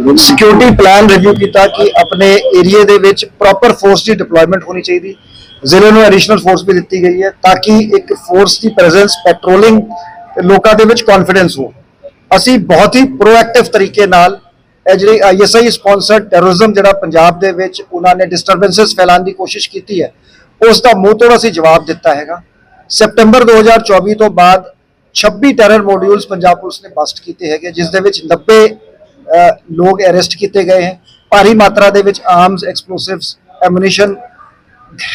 Security plan review ਕੀਤਾ ਕਿ ਆਪਣੇ ਏਰੀਆ ਦੇ ਵਿੱਚ ਪ੍ਰੋਪਰ ਫੋਰਸ ਦੀ ਡਿਪਲੋਇਮੈਂਟ ਹੋਣੀ ਚਾਹੀਦੀ। ਜ਼ਿਲ੍ਹੇ ਨੂੰ ਐਡੀਸ਼ਨਲ ਫੋਰਸ ਵੀ ਦਿੱਤੀ ਗਈ ਹੈ ਤਾਂ ਕਿ ਇੱਕ ਫੋਰਸ ਦੀ ਪ੍ਰੈਜ਼ੈਂਸ ਪੈਟਰੋਲਿੰਗ ਲੋਕਾਂ ਦੇ ਵਿੱਚ ਕੌਨਫੀਡੈਂਸ ਹੋ ਅਸੀਂ ਬਹੁਤ ਹੀ ਪ੍ਰੋਐਕਟਿਵ ਤਰੀਕੇ ਨਾਲ ਇਹ ਜਿਹੜੀ ਆਈਐਸਆਈ ਸਪਾਂਸਰਡ ਟੈਰਰਿਜ਼ਮ ਜਿਹੜਾ ਪੰਜਾਬ ਦੇ ਵਿੱਚ ਉਹਨਾਂ ਨੇ ਡਿਸਟਰਬੈਂਸਸ ਫੈਲਾਉਣ ਦੀ ਕੋਸ਼ਿਸ਼ ਕੀਤੀ ਹੈ, ਉਸ ਦਾ ਮੂੰਹ ਤੋੜ ਅਸੀਂ ਜਵਾਬ ਦਿੱਤਾ ਹੈਗਾ। ਸੈਪਟੈਂਬਰ 2024 ਤੋਂ ਬਾਅਦ 26 ਟੈਰਰ ਮੋਡਿਊਲਸ ਪੰਜਾਬ ਪੁਲਿਸ ਨੇ ਬਸਟ ਕੀਤੇ ਹੈਗੇ, ਜਿਸ ਦੇ ਵਿੱਚ 90 ਲੋਕ ਅਰੈਸਟ ਕੀਤੇ ਗਏ ਹਨ ਭਾਰੀ ਮਾਤਰਾ ਦੇ ਵਿੱਚ arms explosives ammunition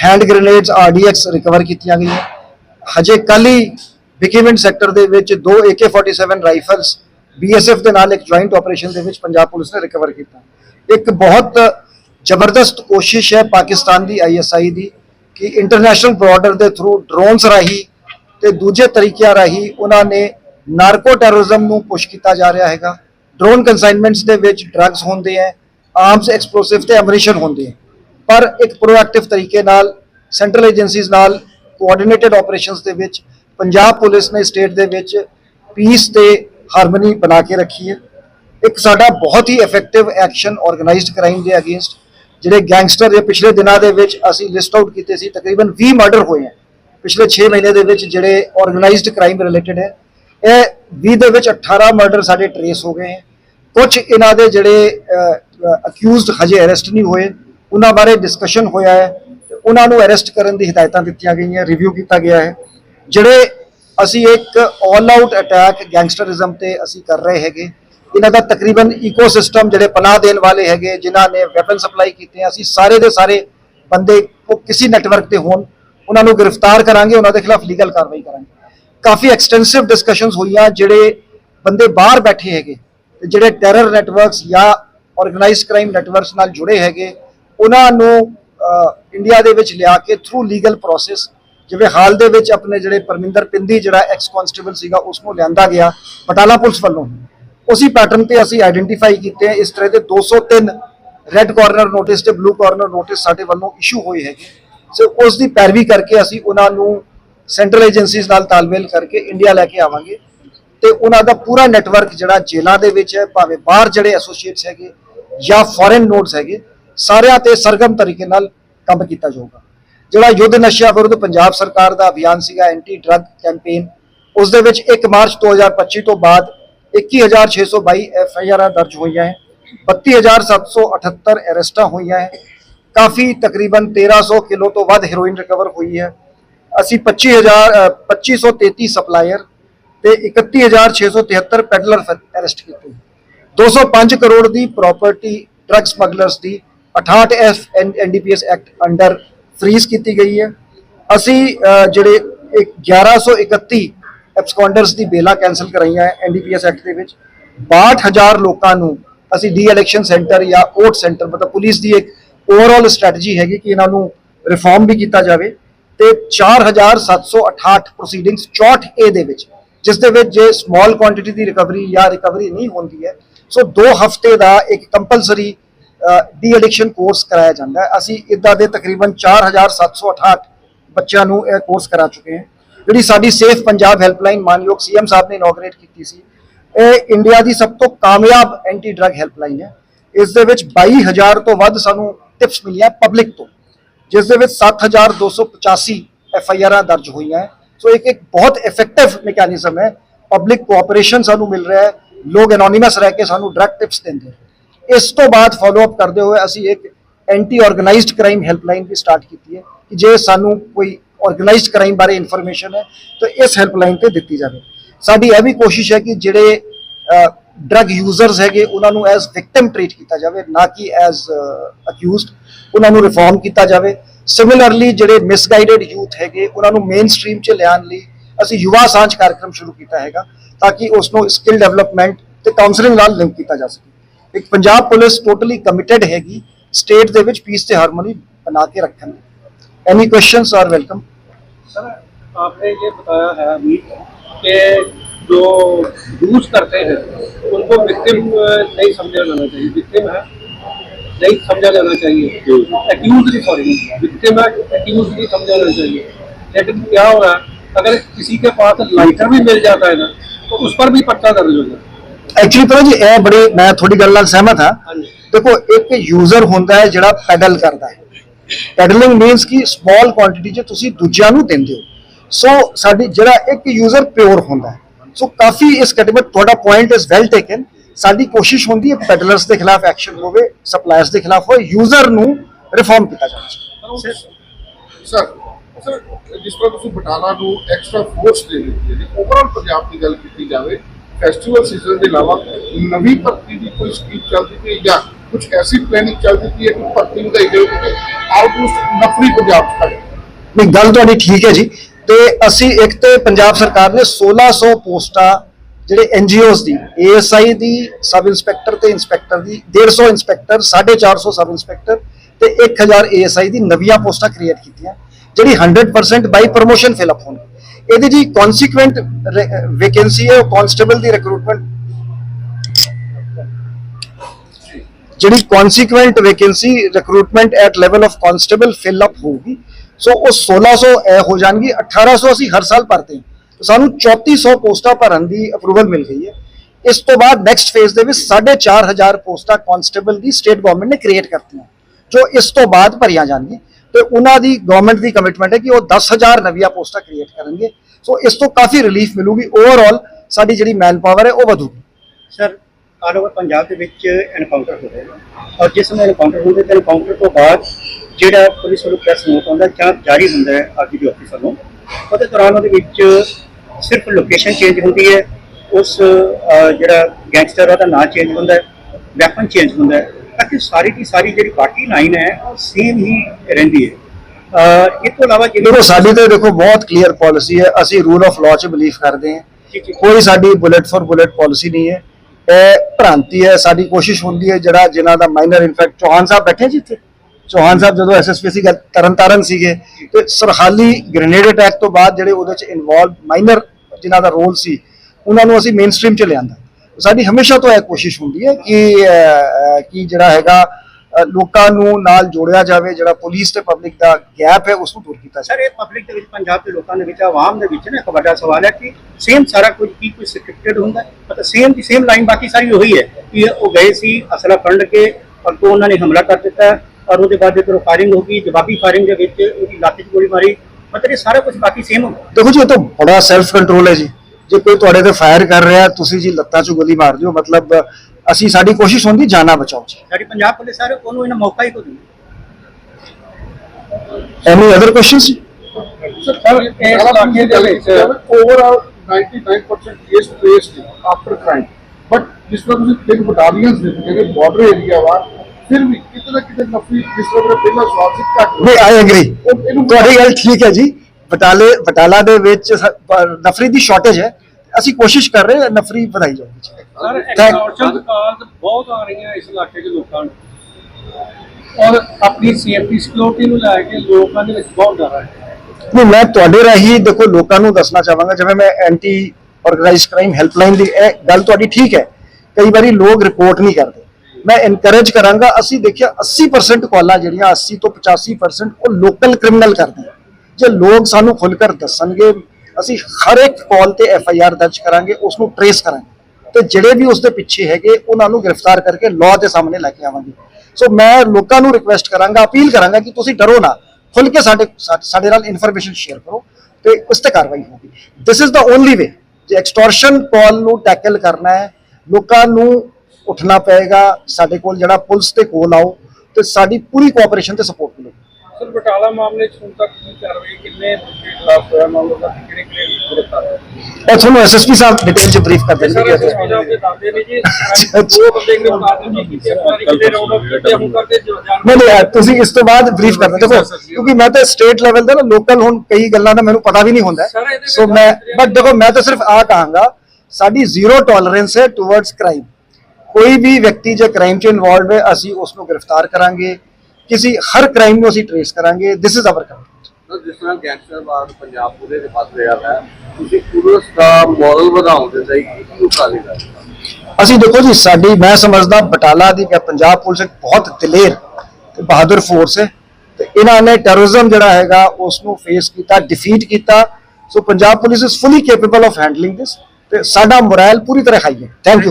hand grenades RDX recover ਕੀਤੀਆਂ ਗਈਆਂ। ਹਜੇ ਕੱਲ ਹੀ ਵਿਕੀਵਿੰਡ ਸੈਕਟਰ ਦੇ ਵਿੱਚ ਦੋ AK47 ਰਾਈਫਲਸ ਬੀਐਸਐਫ ਦੇ ਨਾਲ ਇੱਕ ਜੁਆਇੰਟ ਆਪਰੇਸ਼ਨ ਦੇ ਵਿੱਚ ਪੰਜਾਬ ਪੁਲਿਸ ਨੇ ਰਿਕਵਰ ਕੀਤਾ। ਇੱਕ ਬਹੁਤ ਜ਼ਬਰਦਸਤ ਕੋਸ਼ਿਸ਼ ਹੈ ਪਾਕਿਸਤਾਨ ਦੀ ਆਈਐਸਆਈ ਦੀ, ਕਿ ਇੰਟਰਨੈਸ਼ਨਲ ਬਾਰਡਰ ਦੇ ਥਰੂ ਡਰੋਨਸ ਰਾਹੀਂ ਤੇ ਦੂਜੇ ਤਰੀਕਿਆਂ ਰਾਹੀਂ ਉਹਨਾਂ ਨੇ ਨਾਰਕੋ ਟੈਰਰਿਜ਼ਮ ਨੂੰ ਪੁਸ਼ ਕੀਤਾ ਜਾ ਰਿਹਾ ਹੈਗਾ। ਡਰੋਨ ਕਨਸਾਈਨਮੈਂਟਸ ਦੇ ਵਿੱਚ ਡਰੱਗਸ ਹੁੰਦੇ ਹੈ ਆਰਮਸ ਐਕਸਪਲੋਸਿਵ ਤੇ ਐਮਰੀਸ਼ਨ ਹੁੰਦੇ ਹੈ। ਪਰ ਇੱਕ ਪ੍ਰੋਐਕਟਿਵ ਤਰੀਕੇ ਨਾਲ ਸੈਂਟਰਲ ਏਜੰਸੀਜ਼ ਨਾਲ ਕੋਆਰਡੀਨੇਟਡ ਆਪਰੇਸ਼ਨਸ ਦੇ ਵਿੱਚ ਪੰਜਾਬ ਪੁਲਿਸ ਨੇ ਸਟੇਟ ਦੇ ਵਿੱਚ ਪੀਸ ਤੇ ਹਾਰਮਨੀ ਬਣਾ ਕੇ ਰੱਖੀ ਹੈ। ਇੱਕ ਸਾਡਾ ਬਹੁਤ ਹੀ ਇਫੈਕਟਿਵ ਐਕਸ਼ਨ ਆਰਗੇਨਾਈਜ਼ਡ ਕ੍ਰਾਈਮ ਦੇ ਅਗੇਂਸਟ ਜਿਹੜੇ ਗੈਂਗਸਟਰ ਦੇ ਪਿਛਲੇ ਦਿਨਾਂ ਦੇ ਵਿੱਚ ਅਸੀਂ ਲਿਸਟ ਆਊਟ ਕੀਤੇ ਸੀ, ਤਕਰੀਬਨ 20 ਮਰਡਰ ਹੋਏ ਹੈ। ਪਿਛਲੇ 6 ਮਹੀਨੇ ਦੇ ਵਿੱਚ ਜਿਹੜੇ ਆਰਗੇਨਾਈਜ਼ਡ ਕ੍ਰਾਈਮ ਰਿਲੇਟਡ ਹੈ ਇਹ 20 ਦੇ ਵਿੱਚ 18 ਮਰਡਰ ਸਾਡੇ ਟਰੇਸ ਹੋ ਗਏ ਹੈ। ਕੁਝ ਇਹਨਾਂ ਦੇ ਜਿਹੜੇ ਅਕਿਊਜ਼ਡ ਹਜੇ ਅਰੈਸਟ ਨਹੀਂ ਹੋਏ। ਉਹਨਾਂ ਬਾਰੇ ਡਿਸਕਸ਼ਨ ਹੋਇਆ ਹੈ ਤੇ ਉਹਨਾਂ ਨੂੰ ਅਰੈਸਟ ਕਰਨ ਦੀ ਹਦਾਇਤਾਂ ਦਿੱਤੀਆਂ ਗਈਆਂ ਰਿਵਿਊ ਕੀਤਾ ਗਿਆ ਹੈ। ਜਿਹੜੇ ਅਸੀਂ ਇੱਕ ਆਲ ਆਊਟ ਅਟੈਕ ਗੈਂਗਸਟਰਿਜ਼ਮ ਤੇ ਅਸੀਂ ਕਰ ਰਹੇ ਹੈਗੇ, ਇਹਨਾਂ ਦਾ ਤਕਰੀਬਨ ਇਕੋਸਿਸਟਮ ਜਿਹੜੇ ਪਨਾਹ ਦੇਣ ਵਾਲੇ ਹੈਗੇ, ਜਿਨ੍ਹਾਂ ਨੇ ਵੈਪਨ ਸਪਲਾਈ ਕੀਤੇ ਅਸੀਂ ਸਾਰੇ ਦੇ ਸਾਰੇ ਬੰਦੇ ਉਹ ਕਿਸੇ ਨੈਟਵਰਕ ਤੇ ਹੋਣ, ਉਹਨਾਂ ਨੂੰ ਗ੍ਰਿਫਤਾਰ ਕਰਾਂਗੇ, ਉਹਨਾਂ ਦੇ ਖਿਲਾਫ ਲੀਗਲ ਕਾਰਵਾਈ ਕਰਾਂਗੇ। ਕਾਫੀ ਐਕਸਟੈਂਸਿਵ ਡਿਸਕਸ਼ਨਸ ਹੋਈਆਂ ਜਿਹੜੇ ਬੰਦੇ ਬਾਹਰ ਬੈਠੇ ਹੈਗੇ ਤੇ ਜਿਹੜੇ ਟੈਰਰ ਨੈਟਵਰਕਸ ਜਾਂ ਆਰਗੇਨਾਈਜ਼ਡ ਕ੍ਰਾਈਮ ਨੈਟਵਰਕਸ ਨਾਲ ਜੁੜੇ ਹੈਗੇ, ਉਹਨਾਂ ਨੂੰ ਇੰਡੀਆ ਦੇ ਵਿੱਚ ਲਿਆ ਕੇ ਥਰੂ ਲੀਗਲ ਪ੍ਰੋਸੈਸ ਜਿਵੇਂ ਹਾਲ ਦੇ ਵਿੱਚ ਆਪਣੇ ਜਿਹੜੇ ਪਰਮਿੰਦਰ ਪਿੰਦੀ ਜਿਹੜਾ ਐਕਸ ਕਨਸਟੇਬਲ ਸੀਗਾ ਉਸ ਨੂੰ ਲਿਆਂਦਾ ਗਿਆ ਬਟਾਲਾ ਪੁਲਿਸ ਵੱਲੋਂ। ਉਸੇ ਪੈਟਰਨ ਤੇ ਅਸੀਂ ਆਇਡੈਂਟੀਫਾਈ ਕੀਤੇ ਇਸ ਤਰ੍ਹਾਂ ਦੇ 203 ਰੈੱਡ ਕਾਰਨਰ ਨੋਟਿਸ ਤੇ ਬਲੂ ਕਾਰਨਰ ਨੋਟਿਸ ਸਾਡੇ ਵੱਲੋਂ ਇਸ਼ੂ ਹੋਏ ਹੈਗੇ। ਸੋ ਉਸ ਦੀ ਪੈਰਵੀ ਕਰਕੇ ਅਸੀਂ ਉਹਨਾਂ ਨੂੰ ਸੈਂਟਰਲ ਏਜੰਸੀਜ਼ ਨਾਲ ਤਾਲਮੇਲ ਕਰਕੇ ਇੰਡੀਆ ਲੈ ਕੇ ਆਵਾਂਗੇ ਤੇ ਉਹਨਾਂ ਦਾ ਪੂਰਾ ਨੈਟਵਰਕ ਜਿਹੜਾ ਜੇਲ੍ਹਾਂ ਦੇ ਵਿੱਚ ਹੈ, ਭਾਵੇਂ ਬਾਹਰ ਜਿਹੜੇ ਐਸੋਸੀਏਟਸ ਹੈਗੇ ਜਾਂ ਫੋਰਨ ਨੋਡਸ ਹੈਗੇ, ਸਾਰਿਆਂ ਤੇ ਸਰਗਮ ਤਰੀਕੇ ਨਾਲ ਕੰਮ ਕੀਤਾ ਜਾਊਗਾ। ਜਿਹੜਾ ਯੁੱਧ ਨਸ਼ਾ ਵਿਰੁੱਧ ਪੰਜਾਬ ਸਰਕਾਰ ਦਾ ਅਭਿਆਨ ਸੀਗਾ ਐਂਟੀ ਡਰੱਗ ਕੈਂਪੇਨ ਉਸ ਦੇ ਵਿੱਚ 1 ਮਾਰਚ 2025 ਤੋਂ ਬਾਅਦ 21622 ਐਫ ਆਈ ਆਰ ਦਰਜ ਹੋਈਆਂ ਹੈ 32778 ਅਰੈਸਟਾਂ ਹੋਈਆਂ ਹੈ, ਕਾਫੀ ਤਕਰੀਬਨ 1300 ਕਿਲੋ ਤੋਂ ਵੱਧ ਹੈਰੋਇਨ ਰਿਕਵਰ ਹੋਈ ਹੈ। ਅਸੀਂ 25000 ਅ, 2533 ਸਪਲਾਇਰ ਤੇ 31673 ਪੈਡਲਰ ਅਰੈਸਟ ਕੀਤੇ। 205 ਕਰੋੜ ਦੀ ਪ੍ਰਾਪਰਟੀ ਡਰੱਗ ਸਮਗਲਰਸ ਦੀ 68 F NDPS act under freeze ਕੀਤੀ ਗਈ ਹੈ। ਅਸੀਂ ਅ, ਜਿਹੜੇ ਇੱਕ 1131 ਐਬਸਕੌਂਡਰਸ ਦੀ ਬੇਲਾ ਕੈਨਸਲ ਕਰਾਈਆਂ ਐਨਡੀਪੀਐਸ ਐਕਟ ਦੇ ਵਿੱਚ। 62000 ਲੋਕਾਂ ਨੂੰ ਅਸੀਂ ਡੀ ਇਲੈਕਸ਼ਨ ਸੈਂਟਰ ਜਾਂ ਓਟ ਸੈਂਟਰ ਮਤਲਬ ਪੁਲਿਸ ਦੀ ਇੱਕ ਓਵਰਆਲ ਸਟ੍ਰੈਟਜੀ ਹੈਗੀ ਕਿ ਇਹਨਾਂ ਨੂੰ ਰਿਫਾਰਮ ਵੀ ਕੀਤਾ ਜਾਵੇ। ਤੇ 4768 ਪ੍ਰੋਸੀਡਿੰਗਸ 64 ਏ ਦੇ ਵਿੱਚ, ਜਿਸ ਦੇ ਵਿੱਚ ਜੇ ਸਮਾਲ ਕੁਆਂਟੀਟੀ ਦੀ ਰਿਕਵਰੀ ਜਾਂ ਰਿਕਵਰੀ ਨਹੀਂ ਹੁੰਦੀ ਹੈ, ਸੋ 2 ਹਫ਼ਤੇ ਦਾ ਇੱਕ ਕੰਪਲਸਰੀ ਡੀ ਐਡਿਕਸ਼ਨ ਕੋਰਸ ਕਰਾਇਆ ਜਾਂਦਾ ਹੈ। ਅਸੀਂ ਇਦਾਂ ਦੇ ਤਕਰੀਬਨ 4768 ਬੱਚਿਆਂ ਨੂੰ ਇਹ ਕੋਰਸ ਕਰਾ ਚੁੱਕੇ ਹਾਂ। ਜਿਹੜੀ ਸਾਡੀ ਸੇਫ ਪੰਜਾਬ ਹੈਲਪਲਾਈਨ ਮਾਨਯੋਗ ਸੀਐਮ ਸਾਹਿਬ ਨੇ ਇਨੋਗਰੇਟ ਕੀਤੀ ਸੀ, ਇਹ ਇੰਡੀਆ ਦੀ ਸਭ ਤੋਂ ਕਾਮਯਾਬ ਐਂਟੀ ਡਰੱਗ ਹੈਲਪਲਾਈਨ ਹੈ। ਇਸ ਦੇ ਵਿੱਚ 22000 ਤੋਂ ਵੱਧ ਸਾਨੂੰ ਟਿਪਸ ਮਿਲੀਆਂ ਪਬਲਿਕ ਤੋਂ। ਜਿਸ ਦੇ ਵਿੱਚ 7285 ਐਫ ਆਈ ਆਰਾਂ ਦਰਜ ਹੋਈਆਂ ਹੈ। ਸੋ ਇੱਕ ਇੱਕ ਬਹੁਤ ਇਫੈਕਟਿਵ ਮੈਕੈਨਿਜ਼ਮ ਹੈ। ਪਬਲਿਕ ਕੋਆਪਰੇਸ਼ਨ ਸਾਨੂੰ ਮਿਲ ਰਿਹਾ ਹੈ। ਲੋਕ ਐਨੋਨਿਮਸ ਰਹਿ ਕੇ ਸਾਨੂੰ ਡਰਗ ਟਿਪਸ ਦਿੰਦੇ ਇਸ ਤੋਂ ਬਾਅਦ ਫਾਲੋ ਅਪ ਕਰਦੇ ਹੋਏ ਅਸੀਂ ਇੱਕ ਐਂਟੀ ਆਰਗੇਨਾਈਜ਼ਡ ਕ੍ਰਾਈਮ ਹੈਲਪਲਾਈਨ ਵੀ ਸਟਾਰਟ ਕੀਤੀ ਹੈ ਕਿ ਜੇ ਸਾਨੂੰ ਕੋਈ ਆਰਗੇਨਾਈਜ਼ਡ ਕ੍ਰਾਈਮ ਬਾਰੇ ਇਨਫੋਰਮੇਸ਼ਨ ਹੈ, ਤਾਂ ਇਸ ਹੈਲਪਲਾਈਨ ਤੇ ਦਿੱਤੀ ਜਾਵੇ। ਸਾਡੀ ਇਹ ਵੀ ਕੋਸ਼ਿਸ਼ ਹੈ ਕਿ ਜਿਹੜੇ ਡਰਗ ਯੂਜ਼ਰਸ ਹੈਗੇ, ਉਹਨਾਂ ਨੂੰ ਐਜ਼ ਵਿਕਟਿਮ ਟ੍ਰੀਟ ਕੀਤਾ ਜਾਵੇ, ਨਾ ਕਿ ਐਜ਼ ਅਕਿਊਜ਼ਡ ਉਹਨਾਂ ਨੂੰ ਰਿਫਾਰਮ ਕੀਤਾ ਜਾਵੇ। ਸਿਮਿਲਰਲੀ ਜਿਹੜੇ ਮਿਸਗਾਈਡਡ ਯੂਥ ਹੈਗੇ, ਉਹਨਾਂ ਨੂੰ ਮੇਨ ਸਟ੍ਰੀਮ 'ਚ ਲਿਆਉਣ ਲਈ ਅਸੀਂ ਯੁਵਾ ਸਾਂਝ ਕਾਰਜਕ੍ਰਮ ਸ਼ੁਰੂ ਕੀਤਾ ਹੈਗਾ, ਤਾਂ ਕਿ ਉਸ ਨੂੰ ਸਕਿੱਲ ਡਿਵੈਲਪਮੈਂਟ ਤੇ ਕਾਉਂਸਲਿੰਗ ਨਾਲ ਲਿੰਕ ਕੀਤਾ ਜਾ ਸਕੇ। ਇੱਕ ਪੰਜਾਬ ਪੁਲਿਸ ਟੋਟਲੀ ਕਮਿਟਡ ਹੈਗੀ ਸਟੇਟ ਦੇ ਵਿੱਚ ਪੀਸ ਤੇ ਹਾਰਮੋਨੀ ਬਣਾ ਕੇ ਰੱਖਣ ਲਈ। Any questions are welcome sir ਆਪਨੇ ਇਹ ਬਤਾਇਆ ਹੈ ਅਭੀ ਕਿ जो यूज करते हैं उनको विक्टिम नहीं समझा जाना चाहिए विक्टिम है नहीं समझा जाना चाहिए एक्यूज नहीं सॉरी विक्टिम है एक्यूज नहीं समझा जाना चाहिए लेकिन क्या हो रहा है अगर किसी के पास लाइटर भी मिल जाता है ना तो उस पर भी पर्चा दर्ज हो जाता है ਐਕਚੁਅਲੀ ਪਤਾ ਜੀ ਇਹ ਬੜੀ ਮੈਂ ਤੁਹਾਡੀ ਗੱਲ ਨਾਲ ਸਹਿਮਤ ਹਾਂ ਹਾਂਜੀ ਦੇਖੋ ਇੱਕ ਯੂਜ਼ਰ ਹੁੰਦਾ ਹੈ ਜਿਹੜਾ ਪੈਡਲ ਕਰਦਾ ਹੈ ਪੈਡਲਿੰਗ ਮੀਨਸ ਕਿ ਸਮਾਲ ਕੁਆਂਟੀਟੀ 'ਚ ਤੁਸੀਂ ਦੂਜਿਆਂ ਨੂੰ ਦਿੰਦੇ ਹੋ ਸੋ ਸਾਡੀ ਜਿਹੜਾ ਇੱਕ ਯੂਜ਼ਰ ਪਿਓਰ ਹੁੰਦਾ ਹੈ ਸੋ ਕਾਫੀ ਇਸ ਕੈਟੇਗਰੀ ਤੁਹਾਡਾ ਪੁਆਇੰਟ ਇਜ਼ ਵੈਲ ਟੇਕਨ ਸਾਡੀ ਕੋਸ਼ਿਸ਼ ਹੁੰਦੀ ਹੈ ਪੈਡਲਰਸ ਦੇ ਖਿਲਾਫ ਐਕਸ਼ਨ ਹੋਵੇ ਸਪਲਾਇਰਸ ਦੇ ਖਿਲਾਫ ਹੋਵੇ ਯੂਜ਼ਰ ਨੂੰ ਰਿਫਾਰਮ ਕੀਤਾ ਜਾਵੇ ਸਰ ਸਰ ਜਿਸ ਤਰ੍ਹਾਂ ਤੁਸੀਂ ਬਟਾਲਾ ਨੂੰ ਐਕਸਟਰਾ ਫੋਰਸ ਦੇ ਦਿੱਤੀ ਹੈ ਓਵਰਆਲ ਪੰਜਾਬ ਦੀ ਗੱਲ ਕੀਤੀ ਜਾਵੇ ਫੈਸਟੀਵਲ ਸੀਜ਼ਨ ਦੇ ਇਲਾਵਾ ਨਵੀਂ ਭਰਤੀ ਦੀ ਕੋਈ ਸਕੀਮ ਚੱਲਦੀ ਪਈ ਹੈ ਜਾਂ ਕੁਝ ਐਸੀ ਪਲੈਨਿੰਗ ਚੱਲਦੀ ਪਈ ਹੈ ਕਿ ਭਰਤੀ ਵਧਾਈ ਜਾਵੇ ਆਲਮੋਸਟ ਨਫਰੀ ਪੰਜਾਬ ਖੜੇ ਨਹੀਂ ਗੱਲ ਤੁਹਾਡੀ ਠੀਕ ਹੈ ਜੀ ਤੇ ਅਸੀਂ ਇੱਕ ਤੇ ਪੰਜਾਬ ਸਰਕਾਰ ਨੇ 1600 ਪੋਸਟਾਂ ਜਿਹੜੇ ਐਨਜੀਓਜ਼ ਦੀ, ਏਐਸਆਈ ਦੀ, ਸਬ ਇੰਸਪੈਕਟਰ ਤੇ ਇੰਸਪੈਕਟਰ ਦੀ 150 ਇੰਸਪੈਕਟਰ 450 ਸਬ ਇੰਸਪੈਕਟਰ ਤੇ 1000 ਏਐਸਆਈ ਦੀ ਨਵੀਆਂ ਪੋਸਟਾਂ ਕ੍ਰੀਏਟ ਕੀਤੀਆਂ, ਜਿਹੜੀ 100% ਬਾਈ ਪ੍ਰੋਮੋਸ਼ਨ ਫਿਲ ਅਪ ਹੋਣਗੀ ਇਹਦੀ ਜੀ ਕਨਸੀਕੁਐਂਟ ਵੈਕੈਂਸੀ ਹੈ ਕਨਸਟੇਬਲ ਦੀ ਰਿਕਰੂਟਮੈਂਟ ਜਿਹੜੀ consequent vacancy recruitment at level of constable fill up ਹੋਊਗੀ ਸੋ ਉਹ 1600 ਇਹ ਹੋ ਜਾਣਗੀ 1800 ਅਸੀਂ ਹਰ ਸਾਲ ਭਰਦੇ ਹਾਂ। ਤਾਂ ਸਾਨੂੰ 3400 ਪੋਸਟਾਂ ਭਰਨ ਦੀ ਅਪਰੂਵਲ ਮਿਲ ਗਈ ਹੈ। ਇਸ ਤੋਂ ਬਾਅਦ ਨੈਕਸਟ ਫੇਜ਼ ਦੇ ਵਿੱਚ 4500 ਪੋਸਟਾਂ ਕਨਸਟੇਬਲ ਦੀ ਸਟੇਟ ਗਵਰਨਮੈਂਟ ਨੇ ਕ੍ਰੀਏਟ ਕਰਤੀਆਂ, ਜੋ ਇਸ ਤੋਂ ਬਾਅਦ ਭਰੀਆਂ ਜਾਣਗੀਆਂ। ਤੇ ਉਹਨਾਂ ਦੀ ਗਵਰਨਮੈਂਟ ਦੀ ਕਮਿਟਮੈਂਟ ਹੈ ਕਿ ਉਹ 10000 ਨਵੀਆਂ ਪੋਸਟਾਂ ਕ੍ਰੀਏਟ ਕਰਨਗੇ। ਸੋ ਇਸ ਤੋਂ ਕਾਫੀ ਰਿਲੀਫ ਮਿਲੂਗੀ। ਓਵਰਆਲ ਸਾਡੀ ਜਿਹੜੀ ਮੈਨ ਪਾਵਰ ਹੈ ਉਹ ਵਧੂਗੀ। ਸਰ ਆਲ ਓਵਰ ਪੰਜਾਬ ਦੇ ਵਿੱਚ ਐਨਕਾਊਂਟਰ ਹੋ ਰਹੇ ਨੇ। ਔਰ ਜਿਸ ਸਮੇਂ ਐਨਕਾਊਂਟਰ ਹੁੰਦੇ ਤੇ ਐਨਕਾਊਂਟਰ ਤੋਂ ਬਾਅਦ ਜਿਹੜਾ ਪੁਲਿਸ ਵੱਲੋਂ ਪ੍ਰੈਸ ਨੋਟ ਆਉਂਦਾ ਜਾਂ ਜਾਰੀ ਹੁੰਦਾ ਹੈ ਆਰਟੀਡੀ ਆਫਿਸ ਵੱਲੋਂ ਉਹਦੇ ਦੌਰਾਨ ਉਹਦੇ ਵਿੱਚ ਸਿਰਫ ਲੋਕੇਸ਼ਨ ਚੇਂਜ ਹੁੰਦੀ ਹੈ। ਉਸ ਜਿਹੜਾ ਗੈਂਗਸਟਰ ਉਹਦਾ ਨਾਂ ਚੇਂਜ ਹੁੰਦਾ ਹੈ ਵੈਪਨ ਚੇਂਜ ਹੁੰਦਾ ਹੈ। ਬਾਕੀ ਸਾਰੀ ਦੀ ਸਾਰੀ ਜਿਹੜੀ ਬਾਕੀ ਲਾਈਨ ਹੈ ਉਹ ਸੇਮ ਹੀ ਰਹਿੰਦੀ ਹੈ। ਇਹ ਤੋਂ ਇਲਾਵਾ ਜਿਹੜੀ ਸਾਡੀ ਤੇ ਦੇਖੋ ਬਹੁਤ ਕਲੀਅਰ ਪਾਲਿਸੀ ਹੈ। ਅਸੀਂ ਰੂਲ ਆਫ ਲਾਅ 'ਚ ਬਿਲੀਵ ਕਰਦੇ ਹਾਂ। ਕੋਈ ਸਾਡੀ ਬੁਲੇਟ ਫॉर ਬੁਲੇਟ ਪਾਲਿਸੀ ਨਹੀਂ ਹੈ। ਇਹ ਭ੍ਰਾਂਤੀ ਹੈ ਸਾਡੀ ਕੋਸ਼ਿਸ਼ ਹੁੰਦੀ ਹੈ ਜਿਹੜਾ ਜਿਨ੍ਹਾਂ ਦਾ minor in fact Chauhan Sahib ਬੈਠੇ ਜੀ ਇੱਥੇ। ਚੌਹਾਨ ਸਾਹਿਬ ਜਦੋਂ ਐਸਐਸਪੀ ਸੀ ਤਰਨਤਾਰਨ ਸੀਗੇ ਤੇ ਸਰਹਾਲੀ ਗ੍ਰੇਨੇਡ ਅਟੈਕ ਤੋਂ ਬਾਅਦ ਜਿਹੜੇ ਉਹਦੇ 'ਚ ਇਨਵੋਲਵ ਮਾਈਨਰ ਜਿਨ੍ਹਾਂ ਦਾ ਰੋਲ ਸੀ ਉਹਨਾਂ ਨੂੰ ਅਸੀਂ ਮੇਨ ਸਟ੍ਰੀਮ 'ਚ ਲਿਆਂਦਾ। ਸਾਡੀ ਹਮੇਸ਼ਾ ਤੋਂ ਇਹ ਕੋਸ਼ਿਸ਼ ਹੁੰਦੀ ਹੈ ਕਿ ਅਹ, ਕਿ ਜਿਹੜਾ ਹੈਗਾ ਲੋਕਾਂ ਨੂੰ ਨਾਲ ਜੋੜਿਆ ਜਾਵੇ ਜਿਹੜਾ ਪੁਲਿਸ ਤੇ ਪਬਲਿਕ ਦਾ ਗੈਪ ਹੈ ਉਸ ਨੂੰ ਦੂਰ ਕੀਤਾ ਜਾਵੇ। ਸਰ ਇਹ ਪਬਲਿਕ ਦੇ ਵਿੱਚ ਪੰਜਾਬ ਦੇ ਲੋਕਾਂ ਦੇ ਵਿੱਚ ਆਵਾਮ ਦੇ ਵਿੱਚ ਨਾ ਇੱਕ ਵੱਡਾ ਸਵਾਲ ਹੈ ਕਿ ਸੇਮ ਸਾਰਾ ਕੁਝ ਕੀ ਕੋਈ ਸਕ੍ਰਿਪਟਡ ਹੁੰਦਾ ਮਤਲਬ ਸੇਮ ਦੀ ਸੇਮ ਲਾਈਨ ਬਾਕੀ ਸਾਰੀ ਉਹੀ ਹੈ ਕਿ ਉਹ ਗਏ ਸੀ ਅਸਲਾ ਫੜ ਕੇ ਔਰ ਤੋਂ ਉਹਨਾਂ ਨੇ ਹਮਲਾ ਕਰ ਦਿੱਤਾ ਔਰ ਉਹਦੇ ਬਾਅਦ ਜਦੋਂ ਫਾਇਰਿੰਗ ਹੋ ਗਈ ਜਵਾਬੀ ਫਾਇਰਿੰਗ ਦੇ ਵਿੱਚ ਉਹਦੀ ਲੱਤ 'ਚ ਗੋਲੀ ਮਾਰੀ ਮਤਲਬ ਇਹ ਸਾਰਾ ਕੁਝ ਬਾਕੀ ਸੇਮ ਹੁੰਦਾ ਦੇਖੋ ਜੀ ਇਹ ਤਾਂ ਬੜਾ ਸੈਲਫ ਕੰਟਰੋਲ ਹੈ ਜੀ। ਜੇ ਕੋਈ ਤੁਹਾਡੇ ਤੇ ਫਾਇਰ ਕਰ ਰਿਹਾ ਤੁਸੀਂ ਜੀ ਲੱਤਾਂ 'ਚ ਗੋਲੀ ਮਾਰ ਦਿਓ ਮਤਲਬ ਅਸੀਂ ਸਾਡੀ ਕੋਸ਼ਿਸ਼ ਹੁੰਦੀ ਜਾਨਾਂ ਬਚਾਓ ਜੀ ਸਾਡੀ ਪੰਜਾਬ ਪੁਲਿਸ ਸਰ ਉਹਨੂੰ ਇਹਨਾਂ ਮੌਕਾ ਹੀ ਕੋ ਦਿੰਦੀ ਐਨੀ ਅਦਰ ਕੁਐਸਚਨਸ ਜੀ ਸਰ ਇਸ ਇਲਾਕੇ ਦੇ ਵਿੱਚ- overall 99% case traced after crime but ਜਿਸ ਤਰ੍ਹਾਂ ਤੁਸੀਂ ਤਿੰਨ ਬਟਾਲੀਅਨਸ ਦੇ ਜਿਹੜੇ ਬਾਰਡਰ ਏਰੀਆ ਵਾ ਫਿਰ ਵੀ ਕਿਤੇ ਨਾ ਕਿਤੇ ਨਫਰੀ ਜਿਸ ਤਰ੍ਹਾਂ ਮੇਰਾ ਪਹਿਲਾ ਸਵਾਲ ਸੀ ਘੱਟ। ਨਹੀਂ ਆਈ ਐਗਰੀ ਉਹ- ਇਹਨੂੰ ਤੁਹਾਡੀ ਗੱਲ ਠੀਕ ਹੈ ਜੀ। ਬਟਾਲੇ ਬਟਾਲਾ ਦੇ ਵਿੱਚ ਨਫਰੀ ਦੀ ਸ਼ਾਰਟੇਜ ਹੈ। ਅਸੀਂ ਕੋਸ਼ਿਸ਼ ਕਰ ਰਹੇ ਹਾਂ ਨਫਰੀ ਵਧਾਈ ਜਾਊਗੀ ਜੀ ਸਰ Thank- ਐਕਸਟੋਰਸ਼ਨ ਕਾਲਸ ਬਹੁਤ ਆ ਰਹੀਆਂ ਇਸ ਇਲਾਕੇ ਦੇ ਲੋਕਾਂ ਨੂੰ। ਔਰ ਆਪਣੀ ਸੇਫਟੀ ਸਿਕਿਉਰਿਟੀ ਨੂੰ ਲੈ ਕੇ ਲੋਕਾਂ ਦੇ ਵਿੱਚ ਬਹੁਤ ਡਰ ਹੈ। ਨਹੀਂ ਮੈਂ ਤੁਹਾਡੇ ਰਾਹੀਂ ਦੇਖੋ ਲੋਕਾਂ ਨੂੰ ਦੱਸਣਾ ਚਾਹਾਂਗਾ ਜਿਵੇਂ ਮੈਂ ਐਂਟੀ ਆਰਗੇਨਾਈਜ਼ਡ ਕ੍ਰਾਈਮ ਹੈਲਪਲਾਈਨ ਦੀ ਇਹ ਗੱਲ ਤੁਹਾਡੀ ਠੀਕ ਹੈ। ਕਈ ਵਾਰੀ ਲੋਕ ਰਿਪੋਰਟ ਨਹੀਂ ਕਰਦੇ। ਮੈਂ ਇਨਕਰੇਜ ਕਰਾਂਗਾ ਅਸੀਂ ਦੇਖਿਆ 80% ਕਾਲਾਂ ਜਿਹੜੀਆਂ 80 ਤੋਂ 85% ਉਹ ਲੋਕਲ ਕ੍ਰਿਮੀਨਲ ਕਰਦੇ ਜੇ ਲੋਕ ਸਾਨੂੰ ਖੁੱਲ੍ਹ ਕਰ ਦੱਸਣਗੇ, ਅਸੀਂ ਹਰ ਇੱਕ ਕਾਲ ਤੇ ਐਫ ਆਈ ਆਰ ਦਰਜ ਕਰਾਂਗੇ ਉਸ ਨੂੰ ਟਰੇਸ ਕਰਾਂਗੇ। ਤੇ ਜਿਹੜੇ ਵੀ ਉਸ ਦੇ ਪਿੱਛੇ ਹੈਗੇ, ਉਹਨਾਂ ਨੂੰ ਗ੍ਰਿਫਤਾਰ ਕਰਕੇ ਲਾਅ ਦੇ ਸਾਹਮਣੇ ਲੈ ਕੇ ਆਵਾਂਗੇ। ਸੋ ਮੈਂ ਲੋਕਾਂ ਨੂੰ ਰਿਕੁਐਸਟ ਕਰਾਂਗਾ, ਅਪੀਲ ਕਰਾਂਗਾ ਕਿ ਤੁਸੀਂ ਡਰੋ ਨਾ ਖੁੱਲ ਕੇ ਸਾਡੇ ਸਾਡੇ ਨਾਲ ਇਨਫੋਰਮੇਸ਼ਨ ਸ਼ੇਅਰ ਕਰੋ ਤੇ ਉਸ ਤੇ ਕਾਰਵਾਈ ਹੋਊਗੀ। This is the only way ਜੇ ਐਕਸਟੋਰਸ਼ਨ ਕਾਲ ਨੂੰ ਟੈਕਲ ਕਰਨਾ ਹੈ, ਲੋਕਾਂ ਨੂੰ ਉੱਠਣਾ ਪਏਗਾ, ਸਾਡੇ ਕੋਲ ਜਿਹੜਾ ਪੁਲਿਸ ਤੇ ਕੋਲ ਆਓ ਤੇ ਸਾਡੀ ਪੂਰੀ ਕੋਆਪਰੇਸ਼ਨ ਤੇ ਸਪੋਰਟ ਸਰ ਬਟਾਲਾ ਮਾਮਲੇ 'ਚ ਹੁਣ ਤੱਕ ਕੀ ਕਾਰਵਾਈ ਕਿੰਨੇ ਬੰਦੇ ਖਿਲਾਫ ਹੋਇਆ ਮਾਮਲਾ ਦਾ ਕਿਹੜੇ ਕਿਹੜੇ ਗ੍ਰਿਫਤਾਰ ਹੋਏ? ਤੁਹਾਨੂੰ ਐਸਐਸਪੀ ਸਾਹਿਬ ਡਿਟੇਲ ਚ ਬਰੀਫ ਕਰ ਸਰ ਦੇਣਗੇ ਅਸੀਂ ਪੰਜਾਬ ਦੇ ਦਾਦੇ ਨੇ ਜੀ। ਦੋ ਬੰਦੇ ਗ੍ਰਿਫਤਾਰ ਨੇ ਕੀਤੇ ਆਪਣੀ ਕਿਤੇ ਰਾਉਂਡ ਅਪ ਕੀਤੇ ਹੁਣ ਜਾਣ ਨਹੀਂ ਨਹੀਂ ਤੁਸੀਂ ਇਸ ਤੋਂ ਬਾਅਦ ਬਰੀਫ ਕਰਨਾ ਦੇਖੋ ਕਿਉਂਕਿ ਮੈਂ ਤਾਂ ਸਟੇਟ ਲੈਵਲ ਦਾ ਨਾ ਲੋਕਲ ਹੁਣ ਕਈ ਗੱਲਾਂ ਦਾ ਮੈਨੂੰ ਪਤਾ ਵੀ ਨਹੀਂ ਹੁੰਦਾ। ਸੋ ਮੈਂ ਬਟ ਦੇਖੋ ਮੈਂ ਤਾਂ ਸਿਰਫ ਆ ਕਹਾਂਗਾ ਸਾਡੀ ਜ਼ੀਰੋ ਟੋਲਰੈਂਸ ਹੈ ਟੁਵਰਡਸ ਕ੍ਰਾਈਮ ਕੋਈ ਵੀ ਵਿਅਕਤੀ ਜੇ ਕ੍ਰਾਈਮ 'ਚ ਇਨਵੋਲਵ ਹੈ ਅਸੀਂ ਉਸ ਨੂੰ ਗ੍ਰਿਫਤਾਰ ਕਰਾਂਗੇ। ਕਿਸੇ ਹਰ ਕ੍ਰਾਈਮ ਨੂੰ ਅਸੀਂ ਟ੍ਰੇਸ ਕਰਾਂਗੇ ਦਿਸ ਇਜ਼ ਆਵਰ ਕਮਿਟਮੈਂਟ ਤਾਂ ਜਿਸ ਤਰ੍ਹਾਂ ਗੈਂਗਸਟਰਵਾਦ ਪੰਜਾਬ ਪੂਰੇ ਦੇ ਵੱਧ ਰਿਹਾ ਹੈ ਤੁਸੀਂ ਪੁਲਿਸ ਦਾ ਮੋਰਲ ਵਧਾਉਣ ਦੇ ਲਈ ਕੀ ਕੀ ਉਪਰਾਲੇ ਕਰ ਰਹੇ ਹੋ? ਅਸੀਂ ਦੇਖੋ ਜੀ ਸਾਡੀ ਮੈਂ ਸਮਝਦਾ ਬਟਾਲਾ ਦੀ ਜਾਂ ਪੰਜਾਬ ਪੁਲਿਸ ਇੱਕ ਬਹੁਤ ਦਲੇਰ ਤੇ ਬਹਾਦਰ ਫੋਰਸ ਹੈ ਤੇ ਇਹਨਾਂ ਨੇ ਟੈਰਰਿਜ਼ਮ ਜਿਹੜਾ ਹੈਗਾ ਉਸ ਨੂੰ ਫੇਸ ਕੀਤਾ ਡਿਫੀਟ ਕੀਤਾ। So Punjab police is fully capable of handling this ਤੇ ਸਾਡਾ ਮੋਰਲ ਪੂਰੀ ਤਰ੍ਹਾਂ ਹਾਈ ਹੈ। Thank you